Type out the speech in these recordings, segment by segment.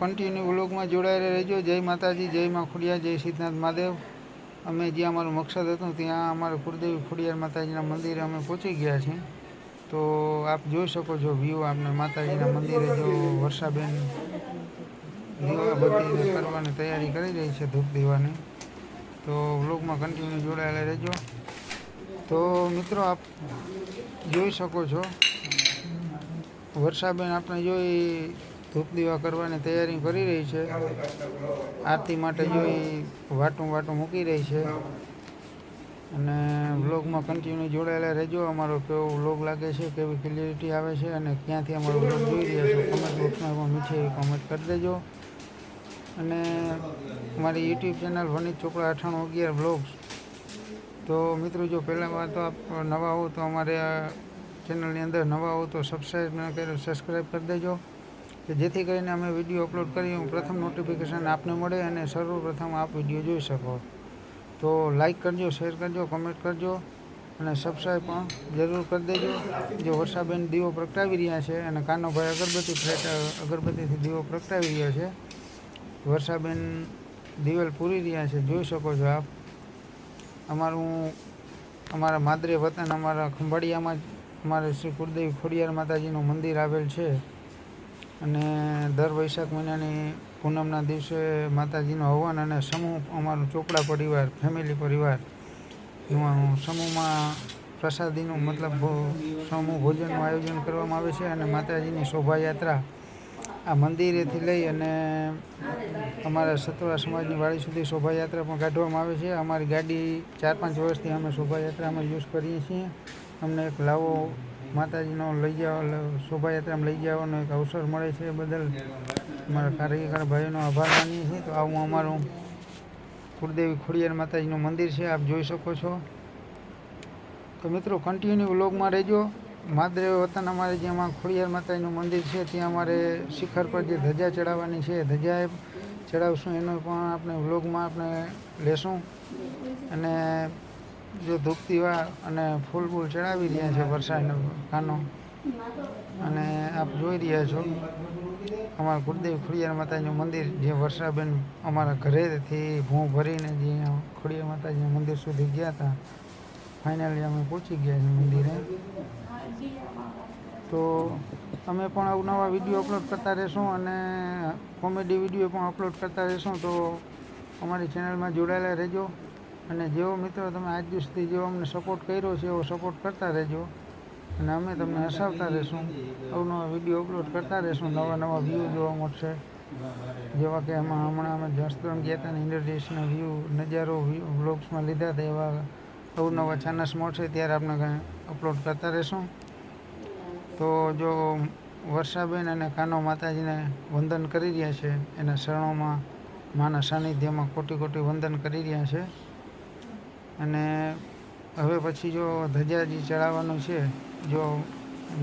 Continue વ્લોગમાં જોડાયેલા રહેજો. જય માતાજી, જય મા ખોડિયાર, જય સિદ્ધનાથ મહાદેવ. અમે જ્યાં અમારું મકસદ હતું ત્યાં અમારે કુળદેવી ખોડિયાર માતાજીના મંદિરે અમે પહોંચી ગયા છીએ. તો આપ જોઈ શકો છો વ્યૂ આપને માતાજીના મંદિરે જો વર્ષાબેન દીવાબત્તી કરવાની તૈયારી કરી રહી છે ધૂપ દીવાની. તો વ્લોગમાં કન્ટિન્યુ જોડાયેલા રહેજો. તો મિત્રો આપ જોઈ શકો છો, વર્ષાબેન આપણે જોઈ ધૂપ દીવા કરવાની તૈયારી કરી રહી છે. આરતી માટે જોઈ વાટું વાટું મૂકી રહી છે. અને વ્લોગમાં કન્ટિન્યુ જોડાયેલા રહેજો. અમારો કેવો વ્લોગ લાગે છે, કેવી ક્લિયરિટી આવે છે અને ક્યાંથી અમારો વ્લોગ જોઈ રહ્યા છો કમેન્ટ બોક્સમાં મીઠી કમેન્ટ કરી દેજો. અને અમારી યુટ્યુબ ચેનલ વનિત ચોપડા અઠાણું અગિયાર બ્લોગ્સ તો મિત્રો, જો પહેલાં વાર તો આપ નવા હો તો અમારે ચેનલની અંદર નવા હો તો સબસ્ક્રાઈબ ન કર્યો સબસ્ક્રાઈબ કરી દેજો. કે જેથી કરીને અમે વીડિયો અપલોડ કરીએ પ્રથમ નોટિફિકેશન આપને મળે અને સર્વપ્રથમ આપ વીડિયો જોઈ શકો. તો લાઈક કરજો શેર કરજો કમેન્ટ કરજો અને સબસ્ક્રાઈબ પણ જરૂર કરી દેજો. જો વર્ષાબેન દીવો પ્રગટાવી રહ્યા છે અને કાનોભાઈ અગરબત્તી અગરબત્તીથી દીવો પ્રગટાવી રહ્યા છે, વર્ષાબેન દિવેલ પૂરી રહ્યા છે, જોઈ શકો છો આપ. અમારું, અમારા માદરે વતન અમારા ખંભાળિયામાં જ, અમારે શ્રી કુળદેવી ખોડિયાર માતાજીનું મંદિર આવેલ છે. અને દર વૈશાખ મહિનાની પૂનમના દિવસે માતાજીનો હવન અને સમૂહ, અમારું ચોપડા પરિવાર ફેમિલી પરિવારનું સમૂહમાં પ્રસાદીનું મતલબ સમૂહ ભોજનનું આયોજન કરવામાં આવે છે અને માતાજીની શોભાયાત્રા આ મંદિરેથી લઈ અને અમારા સતવા સમાજની વાડી સુધી શોભાયાત્રા પણ કાઢવામાં આવે છે. અમારી ગાડી ચાર પાંચ વર્ષથી અમે શોભાયાત્રામાં યુઝ કરીએ છીએ. અમને એક લાવો માતાજીનો લઈ જવા શોભાયાત્રામાં લઈ જવાનો એક અવસર મળે છે બદલ અમારા કાર્યકર ભાઈઓનો આભાર માનીએ છીએ. તો આવું અમારું કુળદેવી ખોડિયાર માતાજીનું મંદિર છે, આપ જોઈ શકો છો. તો મિત્રો કન્ટિન્યુ વ્લોગમાં રહેજો. માદરે વતન અમારે જેમાં ખોડિયાર માતાજીનું મંદિર છે, ત્યાં અમારે શિખર પર જે ધજા ચડાવવાની છે ધજા ચડાવશું. એનો પણ આપણે વ્લોગમાં આપણે લેશું. અને જો ધૂપ દીવા અને ફૂલ ફૂલ ચડાવી રહ્યા છે વરસાદનો કાનો અને આપ જોઈ રહ્યા છો, અમારા ગુરુદેવ ખોડિયાર માતાજીનું મંદિર, જે વર્ષાબેન અમારા ઘરેથી ભૂ ભરીને જે ખોડિયાર માતાજીના મંદિર સુધી ગયા હતા. ફાઇનલી અમે પહોંચી ગયા છીએ મંદિરે. તો અમે પણ અવનવા વીડિયો અપલોડ કરતા રહેશું અને કોમેડી વીડિયો પણ અપલોડ કરતા રહેશું. તો અમારી ચેનલમાં જોડાયેલા રહેજો. અને જેવો મિત્રો તમે આજ દિવસ સુધી જેવો અમને સપોર્ટ કર્યો છે, એવો સપોર્ટ કરતા રહેજો. અને અમે તમને હસાવતા રહેશું. અવનવા વીડિયો અપલોડ કરતા રહેશું. નવા નવા વ્યૂ જોવા મળશે. જેવા કે એમાં હમણાં અમે જસદણ ગયા હતા વ્યૂ નજારો વ્લોગ્સમાં લીધા હતા એવા અવનવા ચાનસ મળશે ત્યારે આપણે અપલોડ કરતા રહેશું. તો જો વર્ષાબેન અને કાનો માતાજીને વંદન કરી રહ્યા છે, એના શરણોમાં, માના સાનિધ્યમાં કોટી કોટી વંદન કરી રહ્યા છે. અને હવે પછી જો ધજાજી ચડાવવાનું છે, જો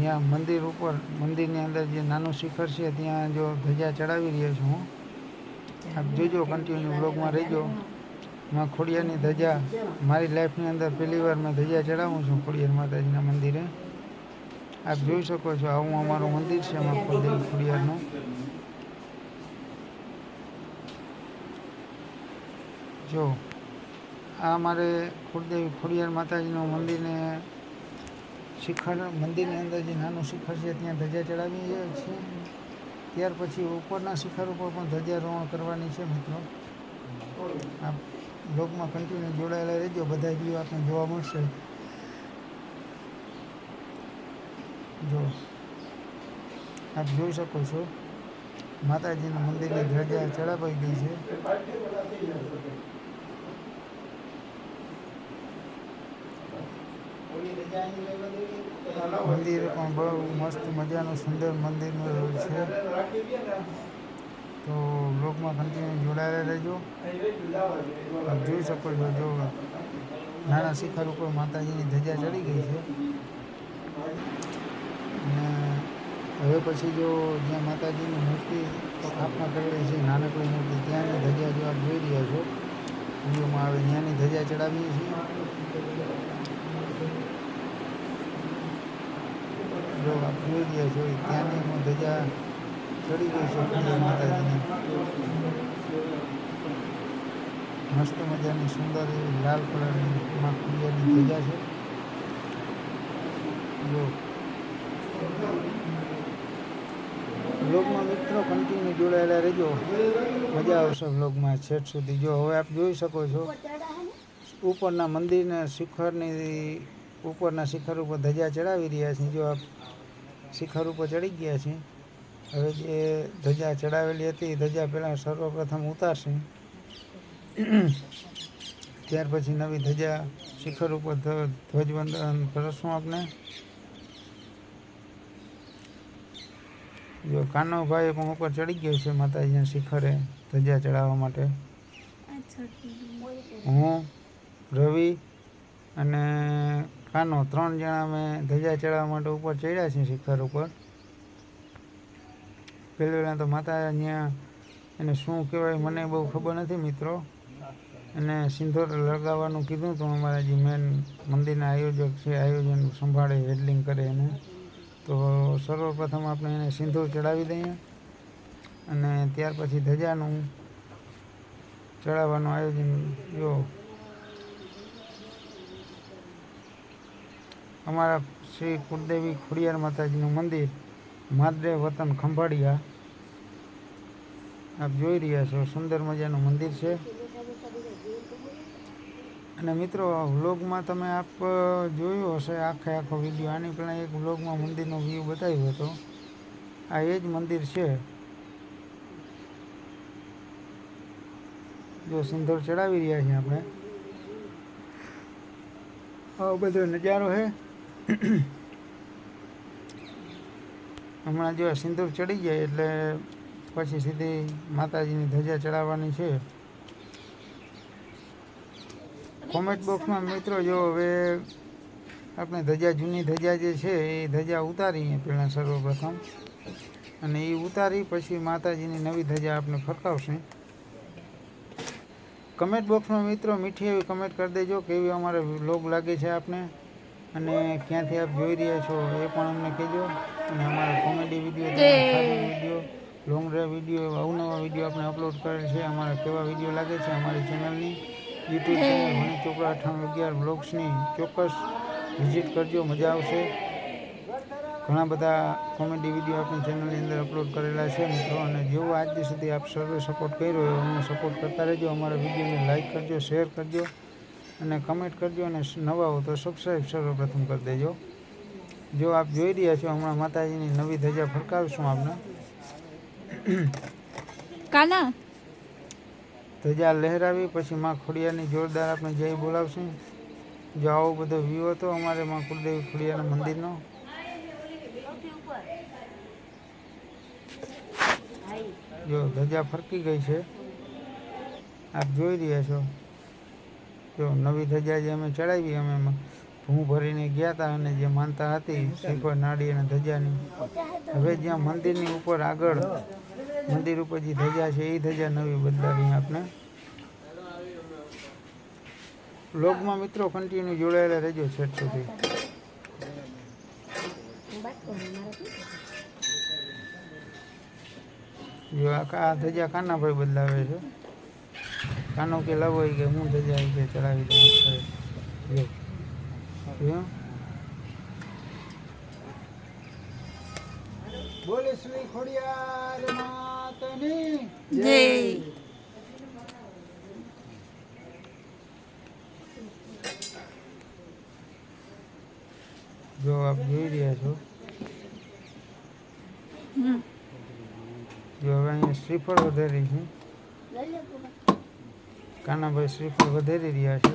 ત્યાં મંદિર ઉપર, મંદિરની અંદર જે નાનું શિખર છે, ત્યાં જો ધજા ચડાવી રહ્યો છું હું. આપ જોજો કન્ટિન્યુ બ્લોગમાં રહેજો. માં ખોડિયારની ધજા, મારી લાઈફની અંદર પહેલી વાર મેં ધજા ચડાવું છું ખોડિયાર માતાજીના મંદિરે. આપ જોઈ શકો છો, આવું અમારું મંદિર છે, અમારું કુળદેવી ખોડિયારનું. જો આ અમારે કુળદેવી ખોડિયાર માતાજીનું મંદિરને શિખર, મંદિરની અંદર જે નાનું શિખર છે, ત્યાં ધજા ચડાવીએ છીએ. ત્યાર પછી ઉપરના શિખર ઉપર પણ ધ્વજારોહણ કરવાની છે મિત્રો. આ બ્લોગમાં કન્ટિન્યુ જોડાયેલા રહેજો. બધા વ્યૂ આપને જોવા મળશે. જો, આપ જોઈ શકો છો, માતાજીના મંદિરની ધજા ચડાવાઈ ગઈ છે. મંદિર પણ બહુ મસ્ત મજાનું સુંદર મંદિરનું છે. તો બ્લોગમાં કન્ટિન્યુ જોડાયેલા રહેજો. જોઈ શકો છો જો નાના શિખર ઉપર માતાજીની ધજા ચડી ગઈ છે. અને હવે પછી જો જ્યાં માતાજીની મૂર્તિ સ્થાપના કરેલી છે, નાનકડી મૂર્તિ, ત્યાંની ધજા જો આપ જોઈ રહ્યા છો, વિડીયોમાં આવે ત્યાંની ધજા ચડાવીએ છીએ જો આપ જોઈ રહ્યા છો ત્યાંની હું ધજા ચડી ગઈ છું ખંડેર માતાજીની. મસ્ત મજાની સુંદર એવી લાલ કલરની માં ખંડિયાની ધજા છે. જો. બ્લોગમાં મિત્રો કન્ટિન્યુ જોડાયેલા રહેજો. મજા આવશે બ્લોગમાં છેટ સુધી. જો હવે આપ જોઈ શકો છો, ઉપરના મંદિરના શિખરની, ઉપરના શિખર ઉપર ધજા ચડાવી રહ્યા છીએ જો આપ શિખર ઉપર ચડી ગયા છીએ હવે જે ધજા ચડાવેલી હતી ધજા પહેલાં સર્વપ્રથમ ઉતારશે. ત્યાર પછી નવી ધજા શિખર ઉપર ધ્વજવંદન કરશું આપણે. જો કાનોભાઈ પણ ઉપર ચડી ગયો છે માતાજીના શિખરે ધજા ચડાવવા માટે. હું રવિ અને કાનો ત્રણ જણા અમે ધજા ચડાવવા માટે ઉપર ચડ્યા છીએ શિખર ઉપર. પહેલાં તો માતા અહીંયા એને શું કહેવાય મને બહુ ખબર નથી મિત્રો. અને સિંધોર લગાવવાનું કીધું તો અમારા જે મેન મંદિરના આયોજક છે, આયોજન સંભાળે હેડલિંગ કરે એને. તો સર્વપ્રથમ આપણે એને સિંદૂર ચડાવી દઈએ અને ત્યાર પછી ધજાનું ચડાવવાનું આયોજન, જો અમારા શ્રી કુળદેવી ખોડિયાર માતાજીનું મંદિર, માદરે વતન ખંભાળિયા. આપ જોઈ રહ્યા છો, સુંદર મજાનું મંદિર છે. અને મિત્રો વ્લોગમાં તમે આપ જોયું હશે, આખે આખો વીડિયો. આની પહેલાં એક વ્લોગમાં મંદિરનો વ્યૂ બતાવ્યો હતો. આ એ જ મંદિર છે. જો સિંધોર ચડાવી રહ્યા છીએ આપણે. આ બધો નજારો છે હમણાં જો સિંદૂર ચડી જાય એટલે પછી સીધી માતાજીની ધજા ચડાવવાની છે. કોમેન્ટ બોક્સમાં મિત્રો જો હવે આપણે ધજા, જૂની ધજા જે છે એ ધજા ઉતારીએ પહેલાં સર્વપ્રથમ. અને એ ઉતારી પછી માતાજીની નવી ધજા આપણે ફરકાવશે. કમેન્ટ બોક્સમાં મિત્રો મીઠી એવી કમેન્ટ કરી દેજો કેવી અમારે લોગ લાગે છે આપને. અને ક્યાંથી આપ જોઈ રહ્યા છો એ પણ અમને કહેજો. અને અમારા comedy video video long drive video અવનવા વીડિયો આપણે અપલોડ કરેલ છે. અમારા કેવા વીડિયો લાગે છે અમારી ચેનલની? યુટ્યુબ ચેનલ મણી ચોપડા અઠાણું અગિયાર બ્લોગ્સની ચોક્કસ વિઝિટ કરજો મજા આવશે. ઘણા બધા કોમેડી વીડિયો આપણી ચેનલની અંદર અપલોડ કરેલા છે મિત્રો. અને જેવો આજ સુધી આપ સર્વે સપોર્ટ કર્યો અમને સપોર્ટ કરતા રહેજો. અમારા વિડીયોને લાઇક કરજો શેર કરજો. અને કમેન્ટ કરજો અને નવા હો તો સબસ્ક્રાઈબ સર્વપ્રથમ કરી દેજો. જો આપ જોઈ રહ્યા છો હમણાં માતાજીની નવી ધજા ફરકાવશું આપને. કાના? ધજા લહેરાવી પછી માં ખોડિયાની જોરદાર આપણે જય બોલાવશું. જો આવો બધો વ્યૂ હતો અમારે માં કુળદેવી ખોડિયાના મંદિરનો. જો ધજા ફરકી ગઈ છે. આપ જોઈ રહ્યા છો. જો નવી ધજા જે અમે ચડાવી અમે એમાં ભૂ ભરીને ગયા હતા અને જે માનતા હતી શ્રીફળ નાડી અને ધજાની, હવે જ્યાં મંદિરની ઉપર આગળ, મંદિર ઉપર જે ધજા છે, એ ધજા નવી બદલાવી આપણે બ્લોગમાં મિત્રો કન્ટિન્યુ જોડાયેલા રહેજો છેટ સુધી. જો આ ધજા કાનાભાઈ બદલાવે છે? કાનો કે લાવો ઈ કે હું જજા કે ચડાવી દઉં જોયું? બોલે શ્રી ખોડિયાર માતની. જય. જો આપ જોઈ રહ્યા છો. હમ. જો હવે અહીંયા શ્રીફળ વધારી છે. કાનાભાઈ શ્રીફળ વધારી રહ્યા છે.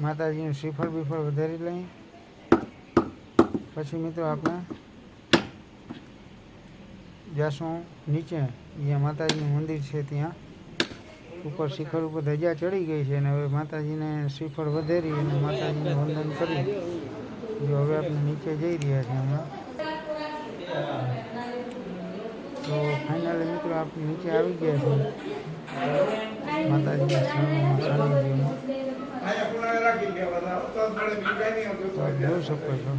માતાજીનું શ્રીફળ બીફળ વધારી લઈ પછી મિત્રો આપણે જાશું નીચે. જ્યાં માતાજીનું મંદિર છે ત્યાં. ઉપર શિખર ઉપર ધજા ચડી ગઈ છે અને હવે માતાજીને શ્રીફળ વધેરી અને માતાજીને વંદન કરી. જો હવે આપણે નીચે જઈ રહ્યા છીએ હમણાં. તો ફાઇનલી મિત્રો આપણે નીચે આવી ગયા છીએ. માતાજીના સાનિધ્યમાં તો જોઈ શકો છો.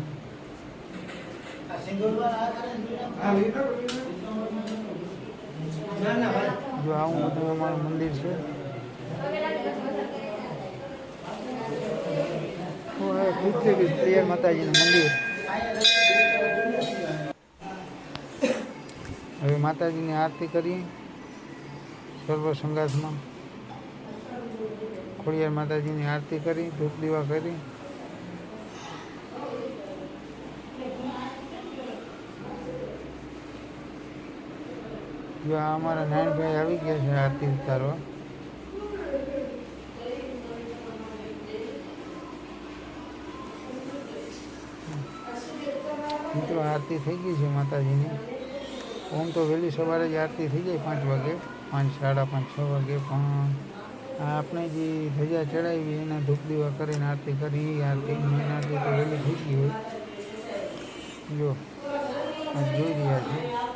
જો આવું બધું અમારું મંદિર છે. માતાજીનું મંદિર? હવે માતાજીની આરતી કરી સર્વ સંગાથમાં. ખોડિયાર માતાજીની આરતી કરી, ધૂપ દીવા કરી. जो हमारा नैन भाई अभी कैसे आती उतारो तो आरती थी गई थी माता जी ने तो वेली सवार आरती थी गई पाँच वगे पाँच साढ़ा पाँच छे अपने जी ध्वजा चढ़ाई हुई है धूप दीवा कर आरती कर आरती मैंने आरती तो वेली थी गई जो जो दिया थी